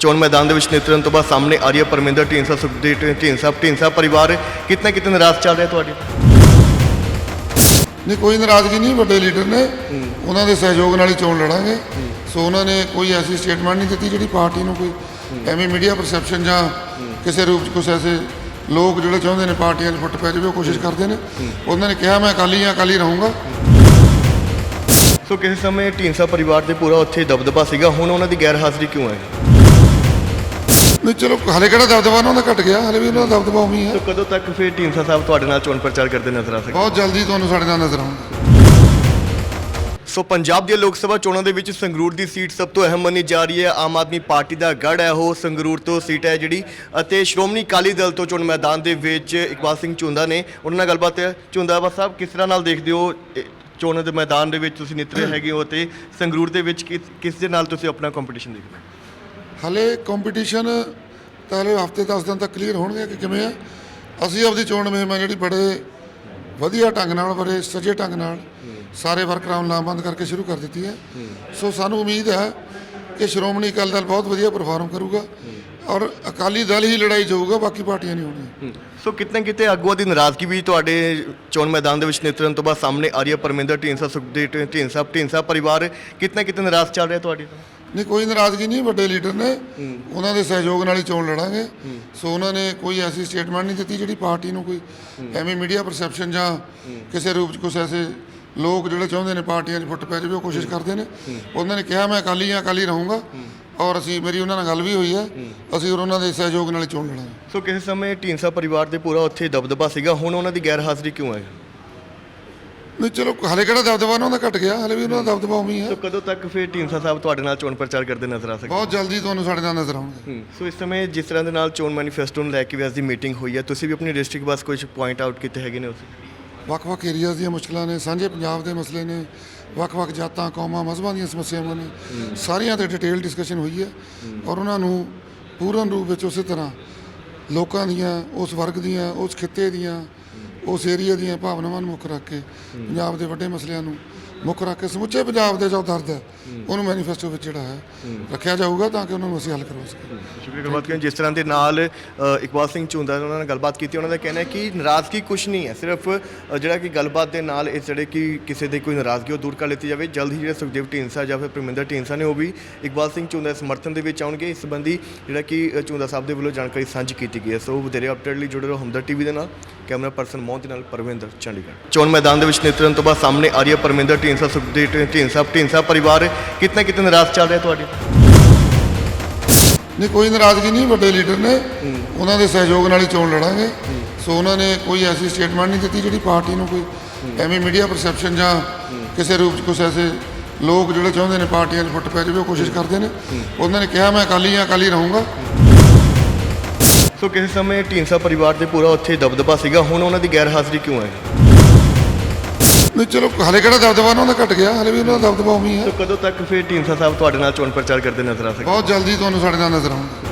ਚੋਣ ਮੈਦਾਨ ਦੇ ਵਿੱਚ ਨਿਤਰਨ ਤੋਂ ਬਾਅਦ ਸਾਹਮਣੇ ਆ ਰਹੀ ਹੈ ਪਰਮਿੰਦਰ ਢੀਂਸਾ ਸੁਖਦੇਵ ਢੀਂਸਾ ਢੀਂਸਾ ਪਰਿਵਾਰ। ਕਿਤਨਾ ਕਿਤਨਾ ਨਾਰਾਜ਼ ਚੱਲ ਰਿਹਾ ਤੁਹਾਡੇ? ਨਹੀਂ ਕੋਈ ਨਾਰਾਜ਼ਗੀ ਨਹੀਂ ਵੱਡੇ ਲੀਡਰ ਨੇ। ਉਹਨਾਂ ਦੇ ਸਹਿਯੋਗ ਨਾਲ ਹੀ ਚੋਣ ਲੜਾਂਗੇ। ਸੋ ਉਹਨਾਂ ਨੇ ਕੋਈ ਐਸੀ ਸਟੇਟਮੈਂਟ ਨਹੀਂ ਦਿੱਤੀ ਜਿਹੜੀ ਪਾਰਟੀ ਨੂੰ ਕੋਈ ਐਵੇਂ ਮੀਡੀਆ ਪਰਸੈਪਸ਼ਨ ਜਾਂ ਕਿਸੇ ਰੂਪ 'ਚ ਕੁਝ ਐਸੇ ਲੋਕ ਜਿਹੜੇ ਚਾਹੁੰਦੇ ਨੇ ਪਾਰਟੀਆਂ 'ਚ ਫੁੱਟ ਪੈ ਜਾਵੇ ਉਹ ਕੋਸ਼ਿਸ਼ ਕਰਦੇ ਨੇ। ਉਹਨਾਂ ਨੇ ਕਿਹਾ ਮੈਂ ਅਕਾਲੀ ਹਾਂ ਅਕਾਲੀ ਰਹੂੰਗਾ। ਸੋ ਕਿਸੇ ਸਮੇਂ ਢੀਂਸਾ ਪਰਿਵਾਰ ਦੇ ਪੂਰਾ ਉੱਥੇ ਦਬਦਬਾ ਸੀਗਾ। ਹੁਣ ਉਹਨਾਂ ਦੀ ਗੈਰ ਹਾਜ਼ਰੀ ਕਿਉਂ ਹੈ ਨਹੀਂ ਚਲੋ ਹਲੇ ਕਿਹੜਾ ਦਬਦਬਾ ਉਹਨਾਂ ਦਾ ਘਟ ਗਿਆ ਹਲੇ ਵੀ ਉਹਨਾਂ ਦਾ ਦਬਦਬਾ ਉਵੇਂ ਹੀ ਹੈ ਕਦੋਂ ਤੱਕ ਫਿਰ ਢੀਂਸਾ ਸਾਹਿਬ ਤੁਹਾਡੇ ਨਾਲ ਚੋਣ ਪ੍ਰਚਾਰ ਕਰਦੇ ਨਜ਼ਰ ਆ ਸਕਦੇ ਬਹੁਤ ਜਲਦੀ ਤੁਹਾਨੂੰ ਸਾਡੇ ਨਾਲ ਨਜ਼ਰ ਆਉਂਗਾ ਸੋ ਪੰਜਾਬ ਦੀਆਂ ਲੋਕ ਸਭਾ ਚੋਣਾਂ ਦੇ ਵਿੱਚ ਸੰਗਰੂਰ ਦੀ ਸੀਟ ਸਭ ਤੋਂ ਅਹਿਮ ਮੰਨੀ ਜਾ ਰਹੀ ਹੈ। ਆਮ ਆਦਮੀ ਪਾਰਟੀ ਦਾ ਗੜ ਹੈ ਉਹ ਸੰਗਰੂਰ ਤੋਂ ਸੀਟ ਹੈ ਜਿਹੜੀ। ਅਤੇ ਸ਼੍ਰੋਮਣੀ ਅਕਾਲੀ ਦਲ ਤੋਂ ਚੋਣ ਮੈਦਾਨ ਦੇ ਵਿੱਚ ਇਕਬਾਲ ਸਿੰਘ ਝੁੰਦਾ ਨੇ। ਉਹਨਾਂ ਨਾਲ ਗੱਲਬਾਤ ਹੈ। ਝੁੰਦਾ ਬਾਬਾ ਸਾਹਿਬ ਕਿਸ ਤਰ੍ਹਾਂ ਨਾਲ ਦੇਖਦੇ ਹੋ ਇਹ ਚੋਣਾਂ ਦੇ ਮੈਦਾਨ ਦੇ ਵਿੱਚ ਤੁਸੀਂ ਨਿਤਰੇ ਹੈਗੇ ਹੋ ਤੇ ਸੰਗਰੂਰ ਦੇ ਵਿੱਚ ਕਿਸ ਕਿਸ ਦੇ ਨਾਲ ਤੁਸੀਂ ਆਪਣਾ ਕੰਪੀਟੀਸ਼ਨ ਦੇਖਦੇ ਹੋ? ਹਲੇ ਕੰਪੀਟੀਸ਼ਨ ਤਾਂ ਹਲੇ ਹਫ਼ਤੇ 10 ਦਿਨ ਤੱਕ ਕਲੀਅਰ ਹੋਣਗੇ ਕਿ ਕਿਵੇਂ ਆ। ਅਸੀਂ ਆਪਦੀ ਚੋਣ ਮੁਹਿੰਮ ਆ ਜਿਹੜੀ ਬੜੇ ਵਧੀਆ ਢੰਗ ਨਾਲ, ਬੜੇ ਸਜੇ ਢੰਗ ਨਾਲ ਸਾਰੇ ਵਰਕਰਾਂ ਨੂੰ ਲਾਮਬੰਦ ਕਰਕੇ ਸ਼ੁਰੂ ਕਰ ਦਿੱਤੀ ਹੈ। ਸੋ ਸਾਨੂੰ ਉਮੀਦ ਹੈ ਕਿ ਸ਼੍ਰੋਮਣੀ ਅਕਾਲੀ ਦਲ ਬਹੁਤ ਵਧੀਆ ਪਰਫਾਰਮ ਕਰੂਗਾ ਔਰ ਅਕਾਲੀ ਦਲ ਹੀ ਲੜਾਈ ਜਾਊਗਾ, ਬਾਕੀ ਪਾਰਟੀਆਂ ਨਹੀਂ ਹੋਣਗੀਆਂ। ਸੋ ਕਿਤਨੇ ਕਿਤੇ ਆਗੂਆਂ ਦੀ ਨਾਰਾਜ਼ਗੀ ਵੀ ਤੁਹਾਡੇ ਚੋਣ ਮੈਦਾਨ ਦੇ ਵਿੱਚ ਨਿਤਰਨ ਤੋਂ ਬਾਅਦ ਸਾਹਮਣੇ ਆ ਰਹੀ ਹੈ। ਪਰਮਿੰਦਰ ਢੀਂਸਾ ਸੁਖਦੇਵ ਢੀਂਸਾ ਢੀਂਸਾ ਪਰਿਵਾਰ ਕਿਤਨੇ ਕਿਤੇ ਨਾਰਾਜ਼ ਚੱਲ ਰਿਹਾ ਤੁਹਾਡੇ ਤੋਂ ਨਹੀਂ ਕੋਈ ਨਾਰਾਜ਼ਗੀ ਨਹੀਂ ਵੱਡੇ ਲੀਡਰ ਨੇ। ਉਹਨਾਂ ਦੇ ਸਹਿਯੋਗ ਨਾਲ ਹੀ ਚੋਣ ਲੜਾਂਗੇ। ਸੋ ਉਹਨਾਂ ਨੇ ਕੋਈ ਐਸੀ ਸਟੇਟਮੈਂਟ ਨਹੀਂ ਦਿੱਤੀ ਜਿਹੜੀ ਪਾਰਟੀ ਨੂੰ ਕੋਈ ਐਵੇਂ ਮੀਡੀਆ ਪਰਸੈਪਸ਼ਨ ਜਾਂ ਕਿਸੇ ਰੂਪ 'ਚ ਕੁਝ ਐਸੇ ਲੋਕ ਜਿਹੜੇ ਚਾਹੁੰਦੇ ਨੇ ਪਾਰਟੀਆਂ 'ਚ ਫੁੱਟ ਪੈ ਜਾਵੇ ਉਹ ਕੋਸ਼ਿਸ਼ ਕਰਦੇ ਨੇ। ਉਹਨਾਂ ਨੇ ਕਿਹਾ ਮੈਂ ਅਕਾਲੀ ਹਾਂ ਅਕਾਲੀ ਰਹੂੰਗਾ। ਔਰ ਅਸੀਂ ਮੇਰੀ ਉਹਨਾਂ ਨਾਲ ਗੱਲ ਵੀ ਹੋਈ ਹੈ। ਅਸੀਂ ਉਹਨਾਂ ਦੇ ਸਹਿਯੋਗ ਨਾਲ ਹੀ ਚੋਣ ਲੜਾਂਗੇ। ਸੋ ਕਿਸੇ ਸਮੇਂ ਢੀਂਸਾ ਪਰਿਵਾਰ ਦੇ ਪੂਰਾ ਉੱਥੇ ਦਬਦਬਾ ਸੀਗਾ। ਹੁਣ ਉਹਨਾਂ ਦੀ ਗੈਰ ਹਾਜ਼ਰੀ ਕਿਉਂ ਹੈ? ਨਹੀਂ ਚਲੋ ਹਲੇ ਕਿਹੜਾ ਦਬਦਬਾ ਉਹਨਾਂ ਦਾ ਘਟ ਗਿਆ ਹਲੇ ਵੀ ਉਹਨਾਂ ਦਾ ਦਬਦਬਾ ਉਵੇਂ ਹੀ ਸੋ ਹੈ ਕਦੋਂ ਤੱਕ ਫਿਰ ਢੀਂਸਾ ਸਾਹਿਬ ਤੁਹਾਡੇ ਨਾਲ ਚੋਣ ਪ੍ਰਚਾਰ ਕਰਦੇ ਨਜ਼ਰ ਆ ਸਕਦੇ? ਬਹੁਤ ਜਲਦੀ ਤੁਹਾਨੂੰ ਸਾਡੇ ਨਾਲ ਨਜ਼ਰ ਆਉਣਗੇ। ਹੂੰ। ਸੋ ਇਸ ਸਮੇਂ ਜਿਸ ਤਰ੍ਹਾਂ ਦੇ ਨਾਲ ਚੋਣ ਮੈਨੀਫੈਸਟੋ ਨੂੰ ਲੈ ਕੇ ਵੀ ਅੱਜ ਦੀ ਮੀਟਿੰਗ ਹੋਈ ਹੈ ਤੁਸੀਂ ਵੀ ਆਪਣੀ ਡਿਸਟ੍ਰਿਕਟ ਬਸ ਕੁਝ ਪੁਆਇੰਟ ਆਊਟ ਕੀਤੇ ਹੈਗੇ ਨੇ ਉਸ ਵੱਖ-ਵੱਖ ਏਰੀਆਜ਼ ਦੀਆਂ ਮੁਸ਼ਕਲਾਂ ਨੇ ਸਾਂਝੇ ਪੰਜਾਬ ਦੇ ਮਸਲੇ ਨੇ ਵੱਖ-ਵੱਖ ਜਾਤਾਂ ਕੌਮਾਂ ਮਜ਼ਹਬਾਂ ਦੀਆਂ ਸਮੱਸਿਆਵਾਂ ਨੇ ਸਾਰੀਆਂ ਤੇ ਡਿਟੇਲ ਡਿਸਕਸ਼ਨ ਹੋਈ ਹੈ। ਔਰ ਉਹਨਾਂ ਨੂੰ ਪੂਰਨ ਰੂਪ ਵਿੱਚ ਉਸੇ ਤਰ੍ਹਾਂ ਲੋਕਾਂ ਦੀਆਂ ਉਸ ਵਰਗ ਦੀਆਂ ਉਸ ਖਿੱਤੇ ਦੀਆਂ ਉਸ ਏਰੀਆ ਦੀਆਂ ਭਾਵਨਾਵਾਂ ਨੂੰ ਮੁੱਖ ਰੱਖ ਕੇ ਪੰਜਾਬ ਦੇ ਵੱਡੇ ਮਸਲਿਆਂ ਨੂੰ ਮੁੱਖ ਰੱਖ ਕੇ ਸਮੁੱਚੇ ਪੰਜਾਬ ਦੇ ਜੋ ਦਰਦ ਹੈ ਉਹਨੂੰ ਮੈਨੀਫੈਸਟੋ ਵਿੱਚ ਜਿਹੜਾ ਹੈ ਰੱਖਿਆ ਜਾਊਗਾ ਤਾਂ ਕਿ ਉਹਨਾਂ ਨੂੰ ਅਸੀਂ ਹੱਲ ਕਰਵਾ ਸਕੀਏ। ਸ਼ੁਕਰੀਆ ਗੱਲਬਾਤ ਕਰਨ ਜਿਸ ਤਰ੍ਹਾਂ ਦੇ ਨਾਲ ਇਕਬਾਲ ਸਿੰਘ ਝੁੰਦਾ ਉਹਨਾਂ ਨਾਲ ਗੱਲਬਾਤ ਕੀਤੀ ਉਹਨਾਂ ਦਾ ਕਹਿਣਾ ਹੈ ਕਿ ਨਾਰਾਜ਼ਗੀ ਕੁਝ ਨਹੀਂ ਹੈ ਸਿਰਫ ਜਿਹੜਾ ਕਿ ਗੱਲਬਾਤ ਦੇ ਨਾਲ ਇਹ ਜਿਹੜੇ ਕਿ ਕਿਸੇ ਦੇ ਕੋਈ ਨਾਰਾਜ਼ਗੀ ਉਹ ਦੂਰ ਕਰ ਲਿੱਤੀ ਜਾਵੇ ਜਲਦ ਹੀ ਜਿਹੜਾ ਸੁਖਦੇਵ ਢੀਂਸਾ ਜਾਂ ਫਿਰ ਪ੍ਰਮਿੰਦਰ ਢੀਂਸਾ ਨੇ ਉਹ ਵੀ ਇਕਬਾਲ ਸਿੰਘ ਝੁੰਦਾ ਦੇ ਸਮਰਥਨ ਦੇ ਵਿੱਚ ਆਉਣਗੇ ਇਸ ਸੰਬੰਧੀ ਜਿਹੜਾ ਕਿ ਅ, ਸਾਹਿਬ ਦੇ ਵੱਲੋਂ ਜਾਣਕਾਰੀ ਸਾਂਝੀ ਕੀਤੀ ਗਈ ਹੈ। ਸੋ ਵਧੇਰੇ ਅਪਡੇਟ ਲਈ ਜੁੜੇ ਰਹੋ ਹਮਦਰ ਟੀਵੀ ਦੇ ਨਾਲ। ਕੈਮਰਾ ਪਰਸਨ ਮੋਹਨ ਦੇ ਨਾਲ ਪਰਵਿੰਦਰ ਚੰਡੀਗੜ੍ਹ। ਚੋਣ ਮੈਦਾਨ ਦੇ ਵਿੱਚ ਨਿਤਰਨ ਤੋਂ ਬਾਅਦ ਸਾਹਮਣੇ ਆ ਰਹੀ ਹੈ ਪਰਮਿੰਦਰ ਢੀਂਸਾ ਸੁਖਦੇਵ ਢੀਂਸਾ ਢੀਂਸਾ ਪਰਿਵਾਰ। ਕਿਤਨੇ ਕਿਤੇ ਨਾਰਾਜ਼ ਚੱਲ ਰਿਹਾ ਤੁਹਾਡੇ? ਨਹੀਂ ਕੋਈ ਨਾਰਾਜ਼ਗੀ ਨਹੀਂ ਵੱਡੇ ਲੀਡਰ ਨੇ। ਉਹਨਾਂ ਦੇ ਸਹਿਯੋਗ ਨਾਲ ਹੀ ਚੋਣ ਲੜਾਂਗੇ। ਸੋ ਉਹਨਾਂ ਨੇ ਕੋਈ ਐਸੀ ਸਟੇਟਮੈਂਟ ਨਹੀਂ ਦਿੱਤੀ ਜਿਹੜੀ ਪਾਰਟੀ ਨੂੰ ਕੋਈ ਐਵੇਂ ਮੀਡੀਆ ਪਰਸੈਪਸ਼ਨ ਜਾਂ ਕਿਸੇ ਰੂਪ 'ਚ ਕੁਝ ਐਸੇ ਲੋਕ ਜਿਹੜੇ ਚਾਹੁੰਦੇ ਨੇ ਪਾਰਟੀਆਂ 'ਚ ਫੁੱਟ ਪੈ ਜਾਵੇ ਉਹ ਕੋਸ਼ਿਸ਼ ਕਰਦੇ ਨੇ। ਉਹਨਾਂ ਨੇ ਕਿਹਾ ਮੈਂ ਅਕਾਲੀ ਹਾਂ ਅਕਾਲੀ ਰਹੂੰਗਾ। ਸੋ ਕਿਸੇ ਸਮੇਂ ਢੀਂਸਾ ਪਰਿਵਾਰ ਦੇ ਪੂਰਾ ਉੱਥੇ ਦਬਦਬਾ ਸੀਗਾ। ਹੁਣ ਉਹਨਾਂ ਦੀ ਗੈਰ ਹਾਜ਼ਰੀ ਕਿਉਂ ਹੈ? ਨਹੀਂ ਚਲੋ ਹਲੇ ਕਿਹੜਾ ਦਬਦਬਾ? ਉਹਨਾਂ ਦਾ ਘਟ ਗਿਆ। ਹਲੇ ਵੀ ਉਹਨਾਂ ਦਾ ਦਬਦਬਾ ਉਵੇਂ ਹੀ ਹੈ। ਸੋ ਕਦੋਂ ਤੱਕ ਫਿਰ ਢੀਂਸਾ ਸਾਹਿਬ ਤੁਹਾਡੇ ਨਾਲ ਚੋਣ ਪ੍ਰਚਾਰ ਕਰਦੇ ਨਜ਼ਰ ਆ ਸਕਦੇ? ਬਹੁਤ ਜਲਦੀ ਤੁਹਾਨੂੰ ਸਾਡੇ ਨਾਲ ਨਜ਼ਰ ਆਉਣਗੇ।